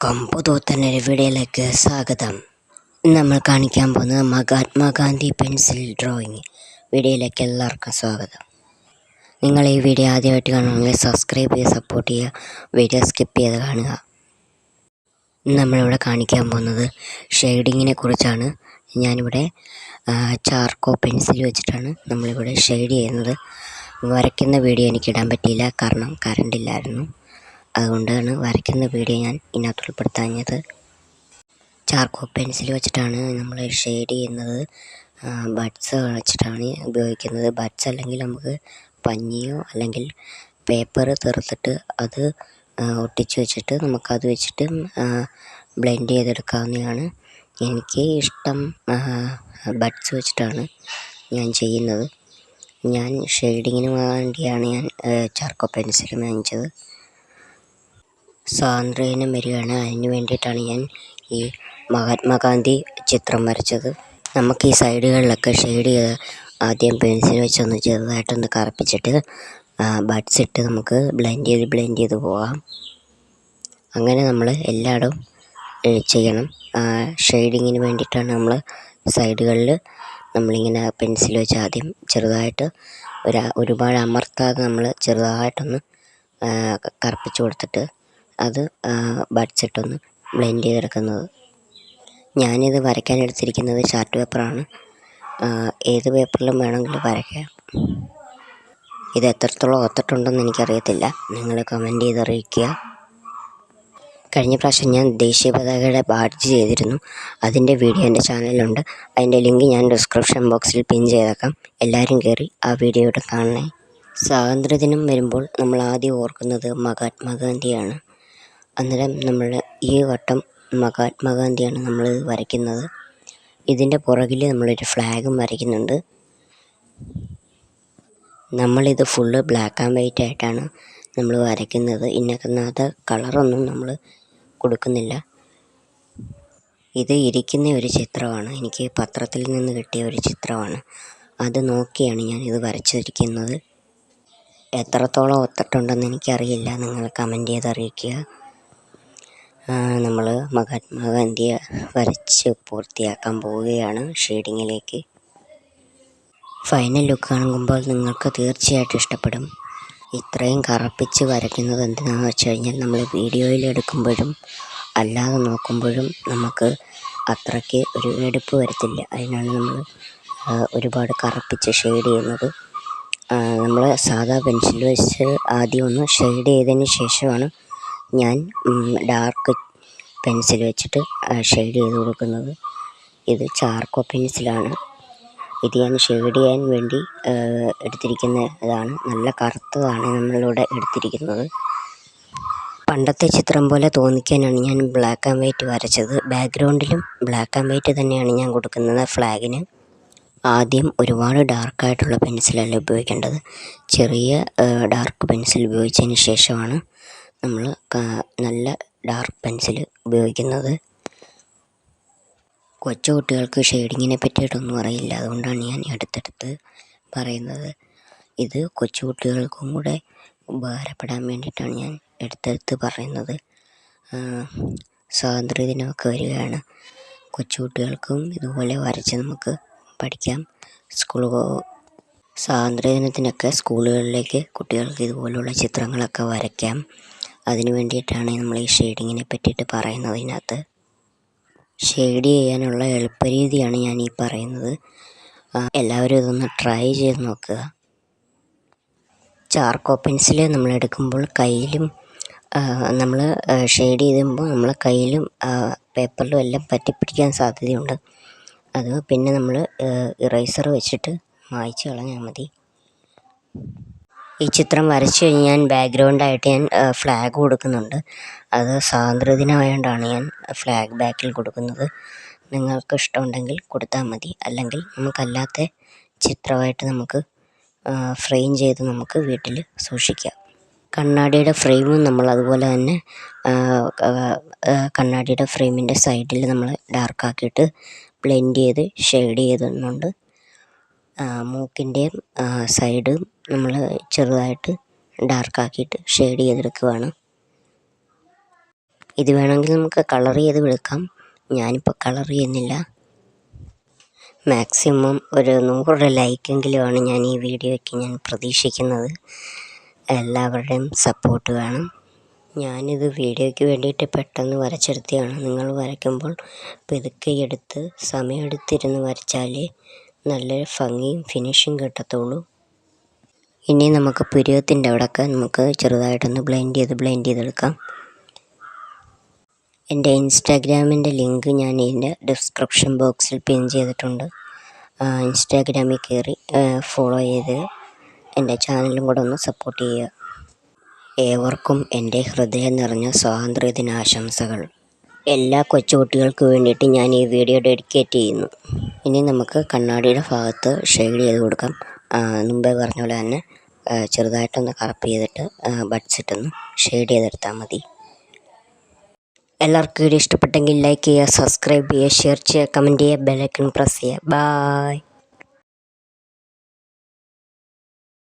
എല്ലാവർക്കും പുതുത്തനൊരു വീഡിയോയിലേക്ക് സ്വാഗതം. നമ്മൾ കാണിക്കാൻ പോകുന്നത് മഹാത്മാഗാന്ധി പെൻസിൽ ഡ്രോയിങ് വീഡിയോയിലേക്ക് എല്ലാവർക്കും സ്വാഗതം. നിങ്ങൾ ഈ വീഡിയോ ആദ്യമായിട്ട് കാണുകയാണെങ്കിൽ സബ്സ്ക്രൈബ് ചെയ്ത് സപ്പോർട്ട് ചെയ്യുക വീഡിയോ സ്കിപ്പ് ചെയ്ത് കാണുക. നമ്മളിവിടെ കാണിക്കാൻ പോകുന്നത് ഷെയ്ഡിങ്ങിനെ കുറിച്ചാണ്. ഞാനിവിടെ ചാർക്കോ പെൻസിൽ വെച്ചിട്ടാണ് നമ്മളിവിടെ ഷെയ്ഡ് ചെയ്യുന്നത്. വരയ്ക്കുന്ന വീഡിയോ എനിക്ക് ഇടാൻ പറ്റിയില്ല കാരണം കറണ്ട് ഇല്ലായിരുന്നു അതുകൊണ്ടാണ് വരയ്ക്കുന്ന വീഡിയോ ഞാൻ ഇതിനകത്ത് ഉൾപ്പെടുത്താഞ്ഞത്. ചാർക്കോ പെൻസിൽ വെച്ചിട്ടാണ് നമ്മൾ ഷെയ്ഡ് ചെയ്യുന്നത്. ബഡ്സ് വെച്ചിട്ടാണ് ഉപയോഗിക്കുന്നത്. ബഡ്സ് അല്ലെങ്കിൽ നമുക്ക് പഞ്ഞിയോ അല്ലെങ്കിൽ പേപ്പർ തീർത്തിട്ട് അത് ഒട്ടിച്ച് വെച്ചിട്ട് നമുക്കത് വെച്ചിട്ട് ബ്ലെൻഡ് ചെയ്തെടുക്കാവുന്നതാണ്. എനിക്ക് ഇഷ്ടം ബഡ്സ് വെച്ചിട്ടാണ് ഞാൻ ചെയ്യുന്നത്. ഞാൻ ഷെയ്ഡിങ്ങിന് വേണ്ടിയാണ് ഞാൻ ചാർക്കോ പെൻസിൽ വാങ്ങിച്ചത്. സ്വാതന്ത്ര്യദിനം വരികയാണ് അതിന് വേണ്ടിയിട്ടാണ് ഞാൻ ഈ മഹാത്മാഗാന്ധി ചിത്രം വരച്ചത്. നമുക്ക് ഈ സൈഡുകളിലൊക്കെ ഷെയ്ഡ് ചെയ്ത് ആദ്യം പെൻസിൽ വെച്ചൊന്ന് ചെറുതായിട്ടൊന്ന് കറുപ്പിച്ചിട്ട് ബഡ്സ് ഇട്ട് നമുക്ക് ബ്ലെൻഡ് ചെയ്ത് ബ്ലെൻഡ് ചെയ്ത് പോകാം. അങ്ങനെ നമ്മൾ എല്ലായിടും ചെയ്യണം. ഷെയ്ഡിങ്ങിന് വേണ്ടിയിട്ടാണ് നമ്മൾ സൈഡുകളിൽ നമ്മളിങ്ങനെ പെൻസിൽ വെച്ച് ആദ്യം ചെറുതായിട്ട് ഒരു ഒരുപാട് അമർത്താതെ നമ്മൾ ചെറുതായിട്ടൊന്ന് കറുപ്പിച്ച് കൊടുത്തിട്ട് അത് ബഡ്സ് ഇട്ടൊന്ന് ബ്ലെൻഡ് ചെയ്തെടുക്കുന്നത്. ഞാനിത് വരയ്ക്കാൻ എടുത്തിരിക്കുന്നത് ചാർട്ട് പേപ്പറാണ്. ഏത് പേപ്പറിലും വേണമെങ്കിൽ വരയ്ക്കാം. ഇത് എത്രത്തോളം ഒത്തിട്ടുണ്ടെന്ന് എനിക്കറിയത്തില്ല. നിങ്ങൾ കമന്റ് ചെയ്ത് അറിയിക്കുക കഴിഞ്ഞ പ്രാവശ്യം ഞാൻ ദേശീയ പതാകയുടെ ബാഡ്ജ് ചെയ്തിരുന്നു. അതിന്റെ വീഡിയോ എന്റെ ചാനലിലുണ്ട്. അതിന്റെ ലിങ്ക് ഞാൻ ഡിസ്ക്രിപ്ഷൻ ബോക്സിൽ പിൻ ചെയ്തേക്കാം. എല്ലാവരും കയറി ആ വീഡിയോ വീഡിയോയുടെ കാണണേ. സ്വാതന്ത്ര്യദിനം വരുമ്പോൾ നമ്മൾ ആദ്യം ഓർക്കുന്നത് മഹാത്മാഗാന്ധിയാണ്. അന്നേരം നമ്മൾ ഈ വട്ടം മഹാത്മാഗാന്ധിയാണ് നമ്മൾ വരയ്ക്കുന്നത്. ഇതിന്റെ പുറകിൽ നമ്മളൊരു ഫ്ലാഗും വരയ്ക്കുന്നുണ്ട്. നമ്മളിത് ഫുള്ള് ബ്ലാക്ക് ആൻഡ് വൈറ്റ് ആയിട്ടാണ് നമ്മൾ വരയ്ക്കുന്നത്. ഇന്നകത്ത് കളറൊന്നും നമ്മൾ കൊടുക്കുന്നില്ല. ഇത് ഇരിക്കുന്ന ഒരു ചിത്രമാണ്. എനിക്ക് പത്രത്തിൽ നിന്ന് കിട്ടിയ ഒരു ചിത്രമാണ്. അത് നോക്കിയാണ് ഞാൻ ഇത് വരച്ചിരിക്കുന്നത്. എത്രത്തോളം ഒത്തിട്ടുണ്ടെന്ന് എനിക്കറിയില്ല. നിങ്ങൾ കമന്റ് ചെയ്ത് അറിയിക്കുക. നമ്മൾ മഹാത്മാഗാന്ധിയെ വരച്ച് പൂർത്തിയാക്കാൻ പോവുകയാണ് ഷെയ്ഡിങ്ങിലേക്ക് ഫൈനൽ ലുക്ക് കാണുമ്പോൾ നിങ്ങൾക്ക് തീർച്ചയായിട്ടും ഇഷ്ടപ്പെടും. ഇത്രയും കറുപ്പിച്ച് വരയ്ക്കുന്നത് എന്തിനാണെന്ന് വെച്ച് കഴിഞ്ഞാൽ നമ്മൾ വീഡിയോയിൽ എടുക്കുമ്പോഴും അല്ലാതെ നോക്കുമ്പോഴും നമുക്ക് അത്രയ്ക്ക് ഒരു എടുപ്പ് വരത്തില്ല. അതിനാണ് നമ്മൾ ഒരുപാട് കറുപ്പിച്ച് ഷെയ്ഡ് ചെയ്യുന്നത്. നമ്മൾ സാധാ പെൻസിൽ വെച്ച് ആദ്യം ഒന്ന് ഷെയ്ഡ് ചെയ്തതിന് ശേഷമാണ് ഞാൻ ഡാർക്ക് പെൻസിൽ വെച്ചിട്ട് ഷെയ്ഡ് ചെയ്ത് കൊടുക്കുന്നത്. ഇത് ചാർക്കോ പെൻസിലാണ് ഇത് ഞാൻ ഷെയ്ഡ് ചെയ്യാൻ വേണ്ടി എടുത്തിരിക്കുന്ന ഇതാണ് നല്ല കറുത്തതാണ് നമ്മളിവിടെ എടുത്തിരിക്കുന്നത്. പണ്ടത്തെ ചിത്രം പോലെ തോന്നിക്കാനാണ് ഞാൻ ബ്ലാക്ക് ആൻഡ് വൈറ്റ് വരച്ചത്. ബാക്ക്ഗ്രൗണ്ടിലും ബ്ലാക്ക് ആൻഡ് വൈറ്റ് തന്നെയാണ് ഞാൻ കൊടുക്കുന്നത് ഫ്ലാഗിന്. ആദ്യം ഒരുപാട് ഡാർക്കായിട്ടുള്ള പെൻസിലല്ല ഉപയോഗിക്കേണ്ടത്? ചെറിയ ഡാർക്ക് പെൻസിൽ ഉപയോഗിച്ചതിന് ശേഷമാണ് നമ്മൾ നല്ല ഡാർക്ക് പെൻസിൽ ഉപയോഗിക്കുന്നത്. കൊച്ചു കുട്ടികൾക്ക് ഷെയ്ഡിങ്ങിനെ പറ്റിയിട്ടൊന്നും അറിയില്ല. അതുകൊണ്ടാണ് ഞാൻ അടുത്തടുത്ത് പറയുന്നത്. ഇത് കൊച്ചു കുട്ടികൾക്കും കൂടെ ഉപകാരപ്പെടാൻ വേണ്ടിയിട്ടാണ് ഞാൻ എടുത്തെടുത്ത് പറയുന്നത്. സ്വാതന്ത്ര്യദിനമൊക്കെ വരികയാണ്. കൊച്ചു കുട്ടികൾക്കും ഇതുപോലെ വരച്ച് നമുക്ക് പഠിക്കാം. സ്കൂൾ സ്വാതന്ത്ര്യദിനത്തിനൊക്കെ സ്കൂളുകളിലേക്ക് കുട്ടികൾക്ക് ഇതുപോലുള്ള ചിത്രങ്ങളൊക്കെ വരയ്ക്കാം. അതിന് വേണ്ടിയിട്ടാണ് നമ്മൾ ഈ ഷെയ്ഡിങ്ങിനെ പറ്റിയിട്ട് പറയുന്നത് ഇതിനകത്ത്. ഷെയ്ഡ് ചെയ്യാനുള്ള എളുപ്പരീതിയാണ് ഞാൻ ഈ പറയുന്നത്. എല്ലാവരും ഇതൊന്ന് ട്രൈ ചെയ്ത് നോക്കുക. ചാർക്കോ പെൻസിൽ നമ്മൾ എടുക്കുമ്പോൾ കയ്യിലും നമ്മൾ ഷെയ്ഡ് ചെയ്യുമ്പോൾ നമ്മൾ കയ്യിലും പേപ്പറിലും എല്ലാം പറ്റിപ്പിടിക്കാൻ സാധ്യതയുണ്ട്. അത് പിന്നെ നമ്മൾ ഇറേസർ വെച്ചിട്ട് മായ്ച്ച് കളഞ്ഞാൽ മതി. ഈ ചിത്രം വരച്ച് കഴിഞ്ഞ് ഞാൻ ബാക്ക്ഗ്രൗണ്ടായിട്ട് ഞാൻ ഫ്ലാഗ് കൊടുക്കുന്നുണ്ട്. അത് സ്വാതന്ത്ര്യദിനമായതുകൊണ്ടാണ് ഞാൻ ഫ്ലാഗ് ബാക്കിൽ കൊടുക്കുന്നത്. നിങ്ങൾക്ക് ഇഷ്ടമുണ്ടെങ്കിൽ കൊടുത്താൽ മതി. അല്ലെങ്കിൽ നമുക്കല്ലാത്ത ചിത്രമായിട്ട് നമുക്ക് ഫ്രെയിം ചെയ്ത് നമുക്ക് വീട്ടിൽ സൂക്ഷിക്കാം. കണ്ണാടിയുടെ ഫ്രെയിമും നമ്മൾ അതുപോലെ തന്നെ കണ്ണാടിയുടെ ഫ്രെയിമിന്റെ സൈഡിൽ നമ്മൾ ഡാർക്കാക്കിയിട്ട് ബ്ലെൻഡ് ചെയ്ത് ഷെയ്ഡ് ചെയ്തിട്ടുണ്ട്. മൂക്കിന്റെയും സൈഡ് നമ്മൾ ചെറുതായിട്ട് ഡാർക്കാക്കിയിട്ട് ഷെയ്ഡ് ചെയ്തെടുക്കുകയാണ് ഇത് വേണമെങ്കിൽ നമുക്ക് കളർ ചെയ്ത് എടുക്കാം. ഞാനിപ്പോൾ കളർ ചെയ്യുന്നില്ല. മാക്സിമം ഒരു നൂറ് ലൈക്കെങ്കിലുമാണ് ഞാൻ ഈ വീഡിയോയ്ക്ക് ഞാൻ പ്രതീക്ഷിക്കുന്നത്. എല്ലാവരുടെയും സപ്പോർട്ട് വേണം. ഞാനിത് വീഡിയോയ്ക്ക് വേണ്ടിയിട്ട് പെട്ടെന്ന് വരച്ചെടുത്തതാണ്. നിങ്ങൾ വരയ്ക്കുമ്പോൾ പതുക്കെ എടുത്ത് സമയമെടുത്തിരുന്ന് വരച്ചാലേ നല്ലൊരു ഭംഗിയും ഫിനിഷും കിട്ടത്തുള്ളൂ. ഇനി നമുക്ക് പുരുവത്തിന്റെ അവിടെയൊക്കെ നമുക്ക് ചെറുതായിട്ടൊന്ന് ബ്ലെൻഡ് ചെയ്ത് ബ്ലെൻഡ് ചെയ്തെടുക്കാം. എന്റെ ഇൻസ്റ്റാഗ്രാമിന്റെ ലിങ്ക് ഞാൻ ഇതിന്റെ ഡിസ്ക്രിപ്ഷൻ ബോക്സിൽ പിൻ ചെയ്തിട്ടുണ്ട്. ഇൻസ്റ്റാഗ്രാമിൽ കയറി ഫോളോ ചെയ്ത് എന്റെ ചാനലും കൂടെ ഒന്ന് സപ്പോർട്ട് ചെയ്യുക. ഏവർക്കും എന്റെ ഹൃദയം നിറഞ്ഞ സ്വാതന്ത്ര്യ ദിനാശംസകൾ. എല്ലാ കൊച്ചുകുട്ടികൾക്ക് വേണ്ടിയിട്ട് ഞാൻ ഈ വീഡിയോ ഡെഡിക്കേറ്റ് ചെയ്യുന്നു. ഇനി നമുക്ക് കണ്ണാടിയുടെ ഭാഗത്ത് ഷെയ്ഡ് ചെയ്ത് കൊടുക്കാം. മുമ്പേ പറഞ്ഞ പോലെ തന്നെ ചെറുതായിട്ടൊന്ന് കറപ്പ് ചെയ്തിട്ട് ബഡ്സ് ഇട്ടൊന്ന് ഷെയ്ഡ് ചെയ്തെടുത്താൽ മതി. എല്ലാവർക്കും വീഡിയോ ഇഷ്ടപ്പെട്ടെങ്കിൽ ലൈക്ക് ചെയ്യുക സബ്സ്ക്രൈബ് ചെയ്യുക ഷെയർ ചെയ്യുക കമന്റ് ചെയ്യുക ബെലൈക്കൺ പ്രസ് ചെയ്യുക. ബായ്